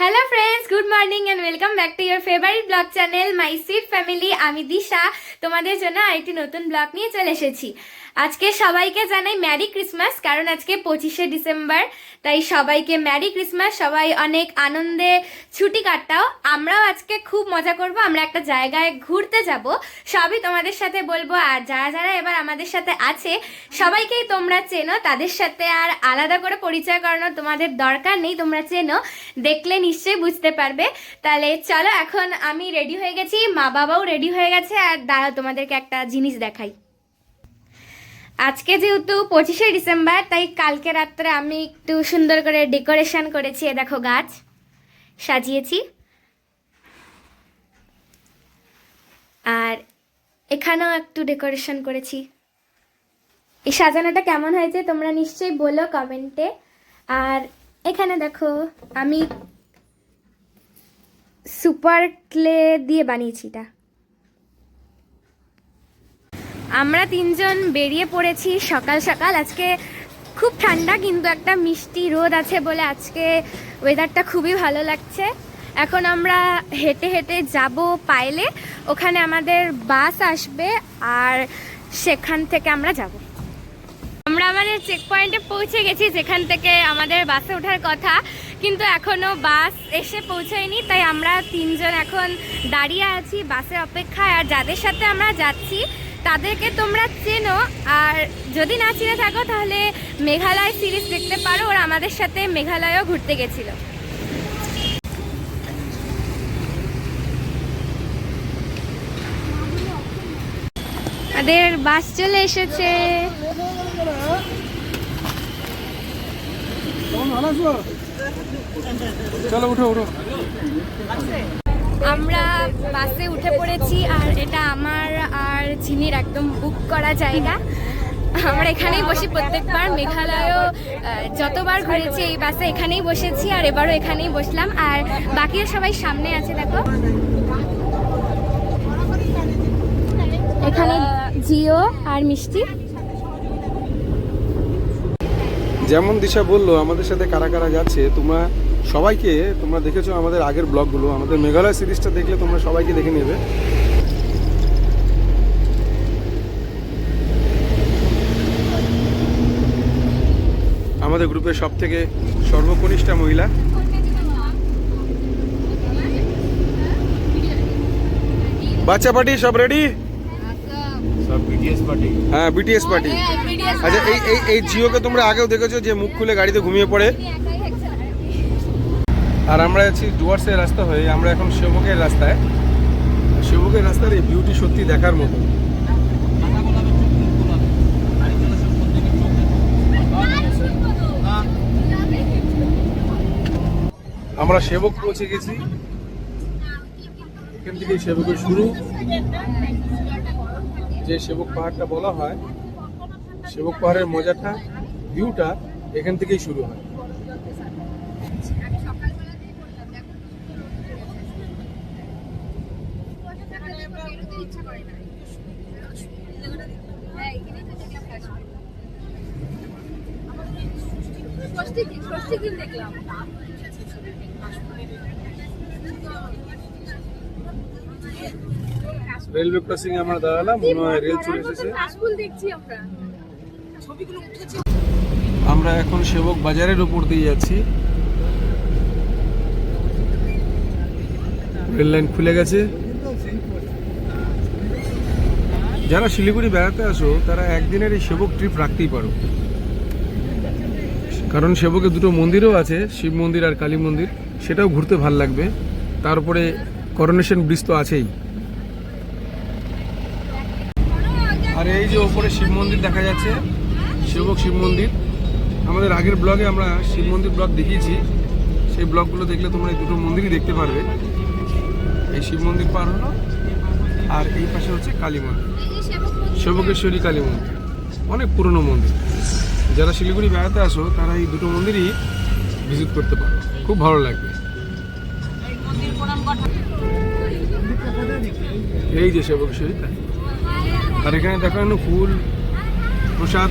Hello friends good morning and welcome back to your favourite blog channel my sweet family আমি দিশা। তোমাদের জন্য আরেকটি নতুন ব্লগ নিয়ে চলে এসেছি। আজকে সবাইকে জানাই ম্যারি ক্রিসমাস কারণ আজকে পঁচিশে ডিসেম্বর। তাই সবাইকে ম্যারি ক্রিসমাস সবাই অনেক আনন্দে ছুটি কাটাও। আমরাও আজকে খুব মজা করব, আমরা একটা জায়গায় ঘুরতে যাব। সবই তোমাদের সাথে বলব, আর যারা যারা এবার আমাদের সাথে আছে, সবাইকেই তোমরা চেনো। তাদের সাথে আর আলাদা করে পরিচয় করানোর তোমাদের দরকার নেই, তোমরা চেনো। দেখলে নিশ্চয়ই বুঝতে পারবে। তাহলে চলো, এখন আমি রেডি হয়ে গেছি। মা বাবাও রেডি হয়ে গেছে। আর দাঁড়াও, তোমাদেরকে একটা জিনিস দেখাই। আজকে যেহেতু পঁচিশে ডিসেম্বর, তাই কালকে রাত্রে আমি একটু সুন্দর করে ডেকোরেশন করেছি। এ দেখো গাছ, সাজিয়েছি। আর এখানেও একটু ডেকোরেশন করেছি। এই সাজানোটা কেমন হয়েছে তোমরা নিশ্চয়ই বলো কমেন্টে। আর এখানে দেখো, আমি সুপার ক্লে দিয়ে বানিয়েছি এটা। আমরা তিনজন বেরিয়ে পড়েছি সকাল সকাল। আজকে খুব ঠান্ডা কিন্তু একটা মিষ্টি রোদ আছে বলে আজকে ওয়েদারটা খুবই ভালো লাগছে। এখন আমরা হেঁটে হেঁটে যাব পাইলে ওখানে আমাদের বাস আসবে আর সেখান থেকে আমরা যাব। আমরা আমাদের চেক পয়েন্টে পৌঁছে গেছি যেখান থেকে আমাদের বাসে ওঠার কথা। কিন্তু এখনও বাস এসে পৌঁছায়নি, তাই আমরা তিনজন এখন দাঁড়িয়ে আছি বাসের অপেক্ষায়। আর যাদের সাথে আমরা যাচ্ছি, তাদেরকে তোমরা চেনো। আর যদি না চিনে থাকো, তাহলে মেঘালয় সিরিজ দেখতে পারো। ওরা আমাদের সাথে মেঘালয়ও ঘুরতে গেছিল। আমাদের বাস চলে এসেছে। চলো, উঠো উঠো। আমরা বাসে উঠে পড়েছি আর এটা আমার আর ঝিনির একদম বুক করা জায়গা। আমরা এখানেই বসি প্রত্যেকবার। মেঘালয়ও যতবার ঘুরেছি এই বাসে এখানেই বসেছি আর এবারও এখানেই বসলাম। আর বাকিরা সবাই সামনে আছে, দেখো। এখানে জিও আর মিষ্টি। যেমন দিশা বলল আমাদের সাথে কারা কারা যাচ্ছে তোমরা সবাইকে তোমরা দেখেছ আমাদের আগের ব্লগগুলো আমাদের মেঘালয় সিরিজটা দেখলে তোমরা সবাইকে দেখে নেবে। আমাদের গ্রুপের সব থেকে সর্বকনিষ্ঠা মহিলা। বাচ্চা পার্টি সব রেডি সব বিটিএস পার্টি হ্যাঁ বিটিএস পার্টি আচ্ছা এই এই এই জিওকে তোমরা আগেও দেখেছ যে মুখ খুলে গাড়িতে ঘুমিয়ে পড়ে? আর আমরা আছি ডুয়ার্সের রাস্তা হয়ে আমরা এখন সেবকের রাস্তায়। সেবকের রাস্তার এই বিউটি সত্যি দেখার মতো। আমরা সেবক পৌঁছে গেছি। এখান থেকে সেবকের শুরু। যে সেবক পাহাড়টা বলা হয় সেবক পাহাড়ের মজাটা ভিউটা এখান থেকেই শুরু হয়। রেলওয়ে ক্রসিং আমরা দাঁড়ালাম মনে হয় রেল চলে এসেছে। আমরা। এখন সেবক বাজারের উপর দিয়ে যাচ্ছি। রেল লাইন খুলে গেছে। যারা শিলিগুড়ি বেড়াতে আসো, তারা একদিনের এই সেবক ট্রিপ রাখতেই পারো। কারণ সেবকে দুটো মন্দিরও আছে, শিব মন্দির আর কালী মন্দির। সেটাও ঘুরতে ভালো লাগবে। তারপরে করোনেশন ব্রিজ তো আছেই। আর এই যে ওপরে শিব মন্দির দেখা যাচ্ছে। সেবক শিব মন্দির। আমাদের আগের ব্লগে আমরা শিব মন্দির ব্লগ দেখিয়েছি। সেই ব্লগগুলো দেখলে তোমরা এই দুটো মন্দিরই দেখতে পারবে। এই শিব মন্দির পার হলো আর এই পাশে হচ্ছে কালী মন্দির। সেবকেশ্বরী কালী মন্দির। অনেক পুরনো মন্দির। যারা শিলিগুড়ি বেড়াতে আসো, তারা এই দুটো মন্দিরই ভিজিট করতে পারো। খুব ভালো লাগবে। এই যে সেবকেশ্বরী আর এখানে দেখানো ফুল, প্রসাদ।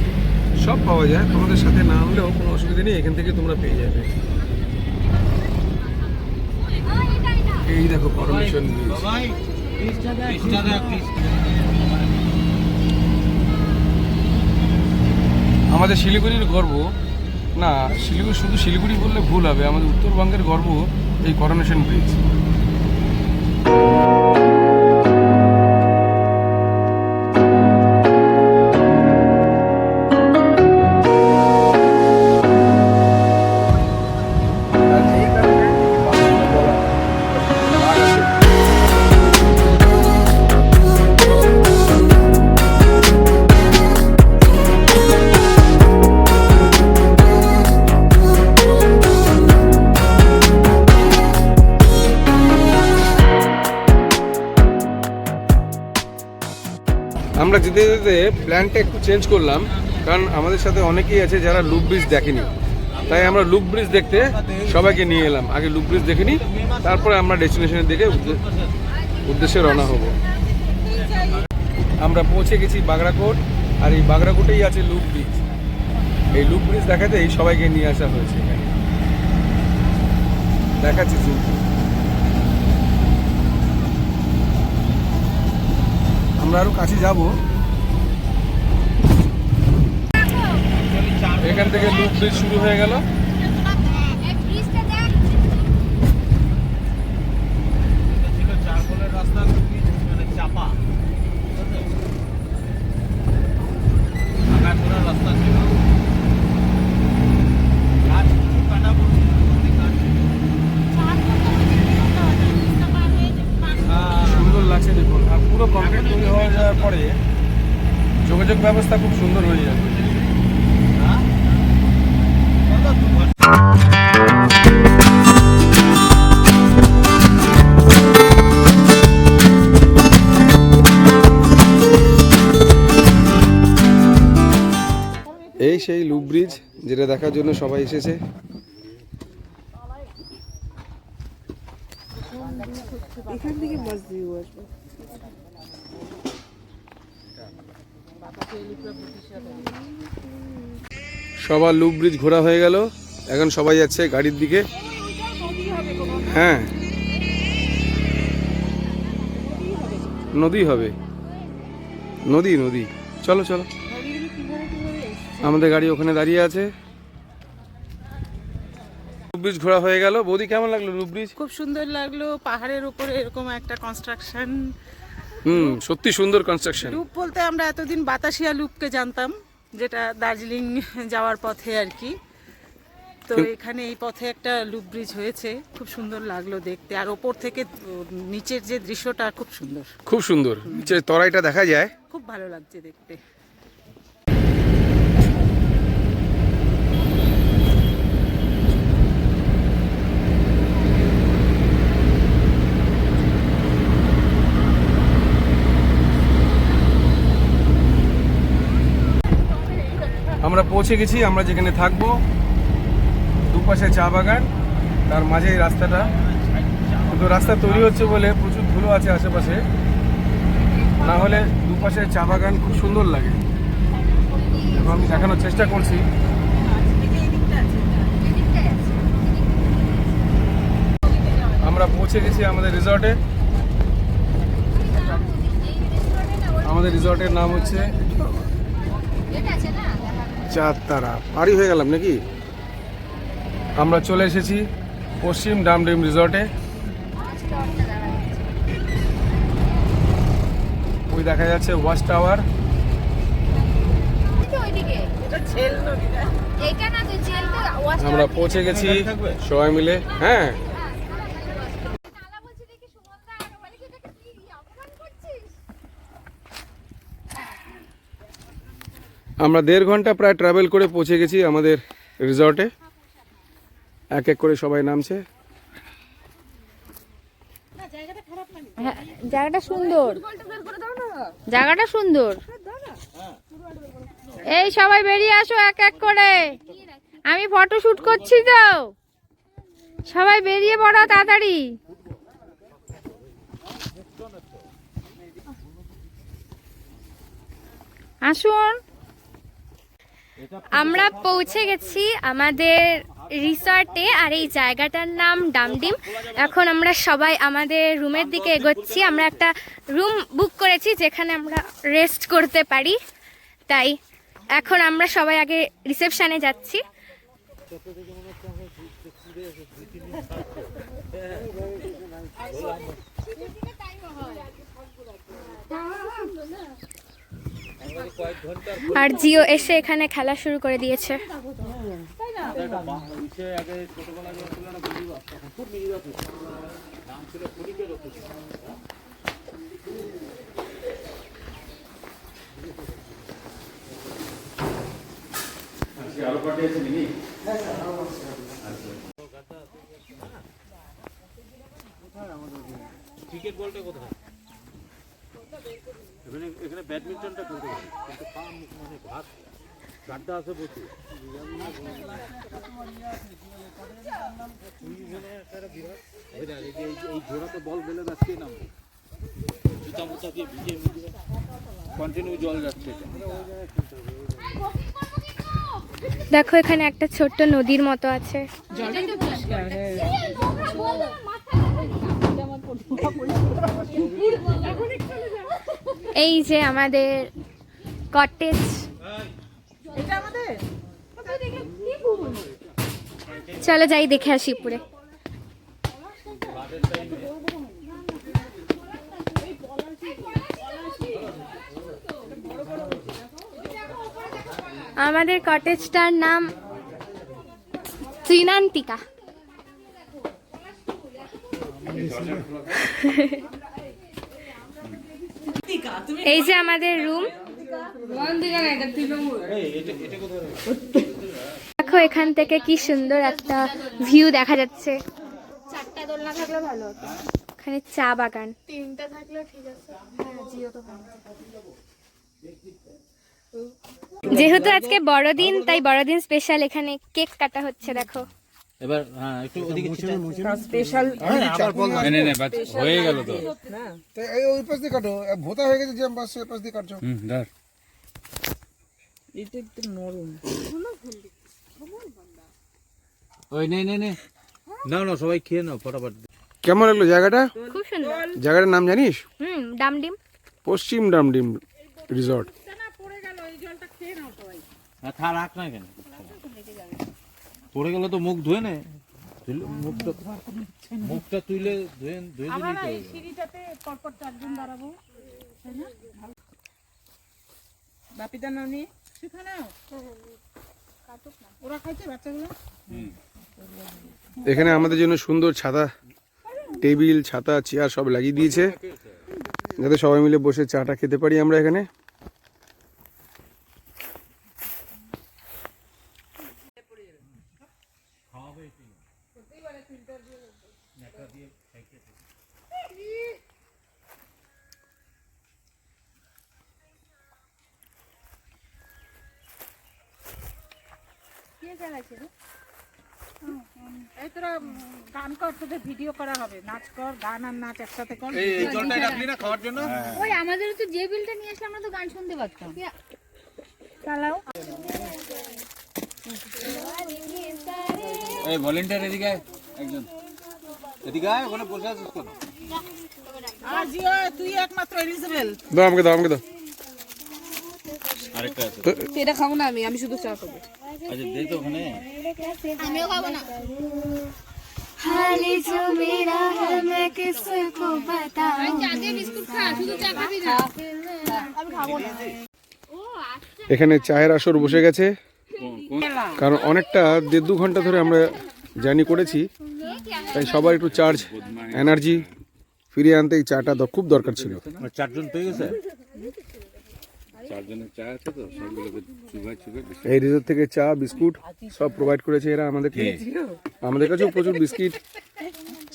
সব পাওয়া যায়, তোমাদের সাথে না হলেও কোনো অসুবিধা নেই, এখান থেকে তোমরা পেয়ে যাবে। এই দেখো করোনেশন ব্রিজ আমাদের শিলিগুড়ির গর্ব, না, শিলিগুড়ি, শুধু শিলিগুড়ি বললে ভুল হবে, আমাদের উত্তরবঙ্গের গর্ব এই করোনেশন ব্রিজ আমরা যেতে যেতে প্ল্যানটা একটু চেঞ্জ করলাম, কারণ আমাদের সাথে অনেকেই আছে যারা লুপ ব্রিজ দেখেনি। তাই আমরা লুপ ব্রিজ দেখতে সবাইকে নিয়ে এলাম। আগে লুপ ব্রিজ দেখে নিই তারপরে আমরা ডেস্টিনেশনের দিকে উদ্দে- উদ্দেশ্যে রওনা হব। আমরা পৌঁছে গেছি বাগড়াকোট, আর এই বাগড়াকোটেই আছে লুপ ব্রিজ এই লুপ ব্রিজ দেখাতেই সবাইকে নিয়ে আসা হয়েছে দেখাচ্ছি কিন্তু আমরা আরও কাছে যাব। এখান থেকে লুপ ব্রিজ শুরু হয়ে গেল। ছিল চারকোলের রাস্তা খুবই মানে চাপা আগারতলার রাস্তা ছিল গাছ কিছু কাটা পড়ছে অনেক গাছ ছিল। লাগছে দেখুন, আর পুরো কমপ্লিট তৈরি হয়ে যাওয়ার পরে যোগাযোগ ব্যবস্থা খুব সুন্দর হয়ে যাবে? এই সেই লুপ ব্রিজ যেটা দেখার জন্য সবাই এসেছে এখান থেকে আসবে। সবার লুপ ব্রিজ ঘোরা হয়ে গেল। এখন সবাই যাচ্ছে গাড়ির দিকে। হ্যাঁ। নদী হবে। নদী নদী। চলো চলো। আমাদের গাড়ি ওখানে দাঁড়িয়ে আছে। ব্রিজ ঘোরা হয়ে গেল। বৌদি কেমন লাগল লুপ ব্রিজ খুব সুন্দর লাগল পাহাড়ের উপরে এরকম একটা কনস্ট্রাকশন হুম সত্যি সুন্দর কনস্ট্রাকশন লুপ বলতে আমরা এতদিন বাতাসিয়া লুপকে জানতাম যেটা দার্জিলিং যাওয়ার পথে আর কি। তো এখানে এই পথে একটা লুপ ব্রিজ হয়েছে খুব সুন্দর লাগল দেখতে। আর ওপর থেকে নিচের যে দৃশ্যটা খুব সুন্দর। খুব সুন্দর। নিচের তরাইটা দেখা যায়। খুব ভালো লাগছে দেখতে আমরা পৌঁছে গেছি, আমরা যেখানে থাকব, দুপাশে চা বাগান, তার মাঝে এই রাস্তাটা। কিন্তু রাস্তা তৈরি হচ্ছে বলে প্রচুর ধুলো আছে আশেপাশে। না হলে দুপাশে চা বাগান খুব সুন্দর লাগে। এবং আমি দেখানোর চেষ্টা করছি। আমরা পৌঁছে গেছি আমাদের রিসর্টে। আমাদের রিসর্টের নাম হচ্ছে চার তারা। পারি হয়ে গেলাম নাকি? আমরা চলে এসেছি পশ্চিম ডামডিম রিসর্টে। ওই দেখা যাচ্ছে ওয়াচ টাওয়ার। আমরা পৌঁছে গেছি সবাই মিলে। হ্যাঁ। আমরা দেড় ঘণ্টা প্রায় ট্রাভেল করে পৌঁছে গেছি আমাদের রিসর্টে এক এক করে সবাই নামছে। হ্যাঁ, জায়গাটা সুন্দর। জায়গাটা সুন্দর। এই সবাই বেরিয়ে আসো এক এক করে। আমি ফটো শুট করছি তো। সবাই বেরিয়ে পড়ো তাড়াতাড়ি। আসুন। আমরা পৌঁছে গেছি আমাদের রিসর্টে আর এই জায়গাটার নাম ডামডিম। এখন আমরা সবাই আমাদের রুমের দিকে এগোচ্ছি। আমরা একটা রুম বুক করেছি যেখানে আমরা রেস্ট করতে পারি। তাই এখন আমরা সবাই আগে রিসেপশনে যাচ্ছি। আর জিও এসে এখানে খেলা শুরু করে দিয়েছে। ক্রিকেট বলটা কোথায় এখানে এখানে ব্যাডমিন্টনটা খেলতে পারি কিন্তু পা মুখ মানে ভাত গাড্ডা আছে দেখ, এই ঘোড়াতে বল যাচ্ছে না জুতা মুতা দিয়ে ভিজে ভিজে কন্টিনিউ জল যাচ্ছে। দেখো এখানে একটা ছোট্ট নদীর মতো আছে। এই যে আমাদের কটেজ চলো যাই দেখে আসি পুরে। আমাদের কটেজটার নাম ত্রিনান্তিকা। এই যে আমাদের রুম দেখো এখান থেকে কি সুন্দর একটা ভিউ দেখা যাচ্ছে। চারটা দোলনা থাকলে ভালো হতো। এখানে চা বাগান। তিনটা থাকলে ঠিক আছে। যেহেতু আজকে বড়দিন তাই বড়দিন স্পেশাল এখানে কেক কাটা হচ্ছে দেখো। এবার হ্যাঁ একটু ওদিকে স্পেশাল নে। নে বাস হয়ে গেল তো। তো এই ওই পাশ দিয়ে কাটো। ভোতা হয়ে গেছে যে পাশ সে পাশ দিয়ে কাটছো। হুম ধর। এটা একটু নরম। ওই নে নে নে। নাও না সবাই খেয়ে নাও ফটাফট। কেমন লাগল জায়গাটা? খুব সুন্দর। জায়গাটার নাম জানিস? হুম ডামডিম পশ্চিম ডামডিম রিসর্ট। হ্যাঁ থা রাখ না কেন পড়ে গেলে তো মুখ ধুয়ে নে। মুখটা মুখটা তুলে ধুয়ে ধুয়ে দিলেই তো সিঁড়িটাতে পরপর চারজন দাঁড়াবো তাই না? নাম নিয়ে সেখানে ওরা খাইছে বাচ্চাগুলো? এখানে আমাদের জন্য সুন্দর ছাতা টেবিল ছাতা চেয়ার সব লাগিয়ে দিয়েছে। যাতে সবাই মিলে বসে চাটা খেতে পারি আমরা এখানে। এই তোরা গান কর তোদের ভিডিও করা হবে। নাচ কর গান আর নাচ একসাথে কর। এই এই রাখলি না খাওয়ার জন্য? ওই আমাদের তো যে বিলটা নিয়ে আসলে আমরা তো গান শুনতে পারতাম। চালাও। এই ভলেন্টিয়ার এদিকে একজন। এদিকে আয় ওখানে বসে আছিস কেন? আর তুই একমাত্র এলিজিবল দাও আমাকে দাও আমাকে দাও। আরেকটা আছে। সেটা খাব না আমি আমি শুধু চা খাব। আচ্ছা দেখ তো ওখানে আমিও খাবো না हाल जो मेरा है मैं किसको बताऊं চা দিয়ে বিস্কুট খা শুধু চা খাবি না আমি খাবো না এখানে চায়ের আসর বসে গেছে কারণ অনেকটা দেড় দু ঘন্টা ধরে আমরা জার্নি করেছি তাই সবার একটু চার্জ এনার্জি ফিরিয়ে আনতে এই চাটা দ- খুব দরকার ছিল আর চারজন পেয়ে গেছে এই রিসোর্ট থেকে চা বিস্কুট সব প্রোভাইড করেছে এরা আমাদেরকে আমাদের কাছেও প্রচুর বিস্কিট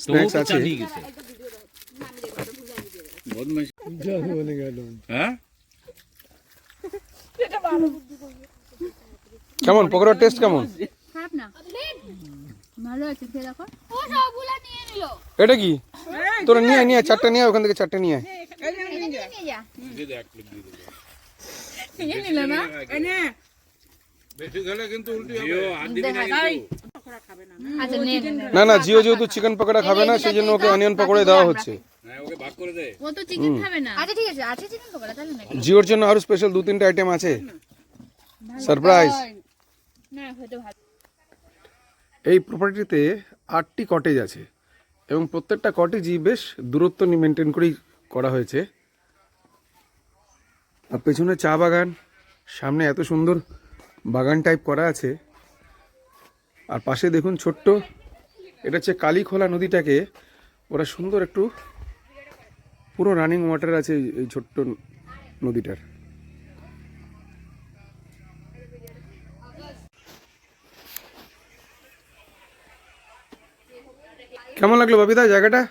স্ন্যাক্স আছে। নিয়ে গেছে। হ্যাঁ? কেমন পকোড়ার টেস্ট কেমন? খারাপ না। ভালো আছে খেয়ে দেখো। ও সবগুলা নিয়ে নিল। এটা কি? তোরা নিয়ে আয়, নিয়ে আয়, চারটা নিয়ে আয়, ওখান থেকে চারটা নিয়ে না বেশি গেলে কিন্তু উল্টি হবে দেখাই নে না না জিও যেহেতু চিকেন পকোড়া খাবে না সেই জন্য ওকে অনিয়ন পকোড়া দেওয়া হচ্ছে। ও তো চিকেন খাবে না। আচ্ছা ঠিক আছে আছে চিকেন পকোড়া তাহলে না জিওর জন্য আরও স্পেশাল দু তিনটা আইটেম আছে। সারপ্রাইজ এই প্রপার্টিতে আটটি কটেজ আছে। এবং প্রত্যেকটা কটেজই বেশ দূরত্ব মেনটেন করেই করা হয়েছে। আর পেছনে চা বাগান। সামনে এত সুন্দর বাগান টাইপ করা আছে। আর পাশে দেখুন ছোট্ট, এটা হচ্ছে কালীখোলা নদীটাকে। ওরা সুন্দর একটু পুরো রানিং ওয়াটার আছে এই- ছোট্ট নদীটার। কেমন লাগল বাবিদা জায়গাটা?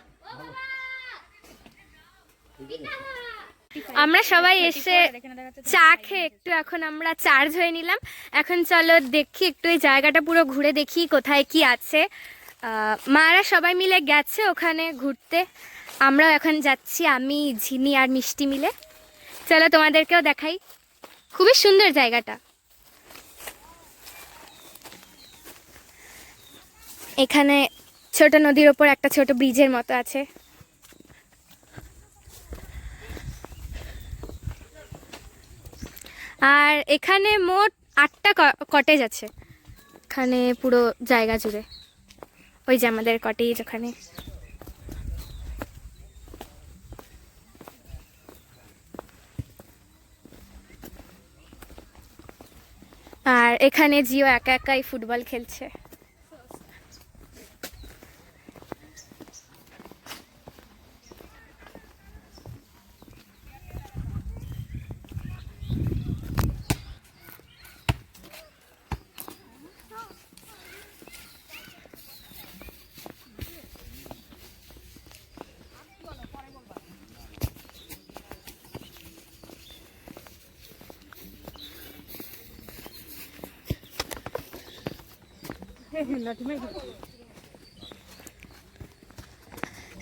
আমরা সবাই এসে চা খেয়ে একটু এখন আমরা চার্জ হয়ে নিলাম। এখন চলো দেখি একটু এই জায়গাটা পুরো ঘুরে দেখি কোথায় কি আছে। মারা সবাই মিলে গেছে ওখানে ঘুরতে। আমরাও এখন যাচ্ছি আমি ঝিনি আর মিষ্টি মিলে। চলো তোমাদেরকেও দেখাই। খুবই সুন্দর জায়গাটা। এখানে ছোট নদীর ওপর একটা ছোট ব্রিজের মতো আছে। আর এখানে মোট আটটা কটেজ আছে। এখানে পুরো জায়গা জুড়ে। ওই যে আমাদের কটেজ ওখানে। আর এখানে জিও একা একাই ফুটবল খেলছে।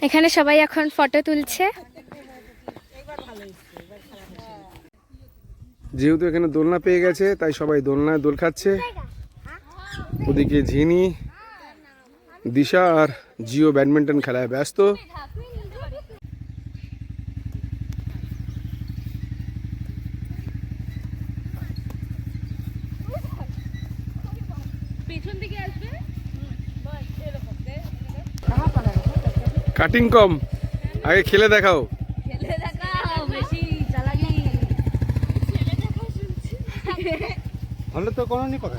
এখানে সবাই এখন ফটো তুলছে। যেহেতু এখানে দোলনা পেয়ে গেছে, তাই সবাই দোলনায় দোল খাচ্ছে। ওদিকে ঝিনি, দিশা আর জিও ব্যাডমিন্টন খেলায় ব্যস্ত। কাটিং কম। আগে খেলে দেখাও। ভালো তো কোনো কথা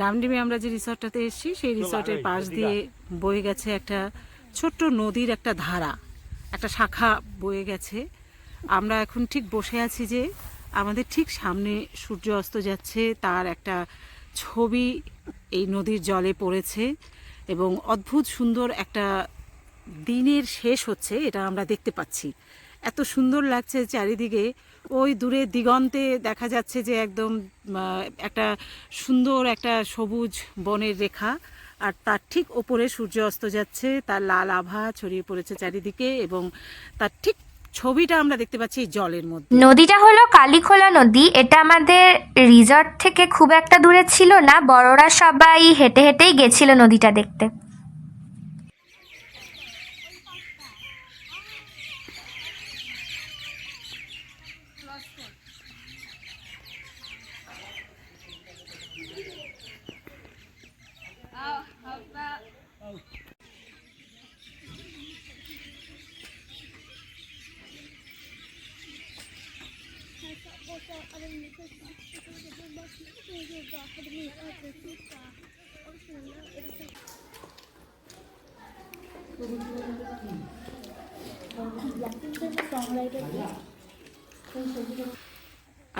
ডামডিমে আমরা যে রিসর্টটাতে এসেছি সেই রিসর্টের পাশ দিয়ে বয়ে গেছে একটা ছোট্ট নদীর একটা ধারা। একটা শাখা বয়ে গেছে। আমরা এখন ঠিক বসে আছি যে আমাদের ঠিক সামনে সূর্য অস্ত যাচ্ছে, তার একটা ছবি এই নদীর জলে পড়েছে এবং অদ্ভুত সুন্দর একটা দিনের শেষ হচ্ছে, এটা আমরা দেখতে পাচ্ছি। এত সুন্দর লাগছে চারিদিকে, ওই দূরে দিগন্তে দেখা যাচ্ছে যে একদম একটা সুন্দর একটা সবুজ বনের রেখা, আর তার ঠিক ওপরে সূর্য অস্ত যাচ্ছে, তার লাল আভা ছড়িয়ে পড়েছে চারিদিকে এবং তার ঠিক ছবিটা আমরা দেখতে পাচ্ছি জলের মধ্যে। নদীটা হলো কালীখোলা নদী। এটা আমাদের রিসর্ট থেকে খুব একটা দূরে ছিল না। বড়রা সবাই হেঁটে হেঁটেই গেছিল নদীটা দেখতে।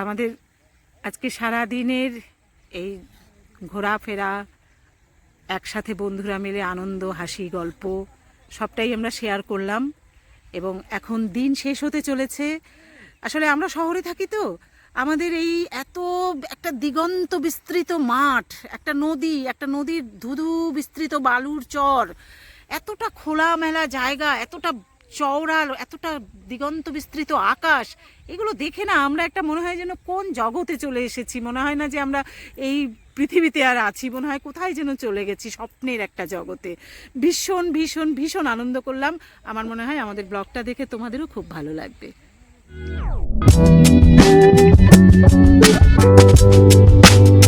আমাদের আজকে সারা দিনের এই ঘোরাফেরা, একসাথে বন্ধুরা মিলে আনন্দ, হাসি, গল্প, সবটাই আমরা শেয়ার করলাম এবং এখন দিন শেষ হতে চলেছে। আসলে আমরা শহরে থাকি তো, আমাদের এই এত একটা দিগন্ত বিস্তৃত মাঠ, একটা নদী, একটা নদীর ধুধু বিস্তৃত বালুর চর, এতটা খোলামেলা জায়গা, এতটা চওড়া এতটা দিগন্ত বিস্তৃত আকাশ, এগুলো দেখে না আমরা একটা মনে হয় যেন কোন জগতে চলে এসেছি। মনে হয় না যে আমরা এই পৃথিবীতে আর আছি, মনে হয় কোথায় যেন চলে গেছি স্বপ্নের একটা জগতে। ভীষণ ভীষণ ভীষণ আনন্দ করলাম। আমার মনে হয় আমাদের ব্লগটা দেখে তোমাদেরও খুব ভালো লাগবে। Thank you.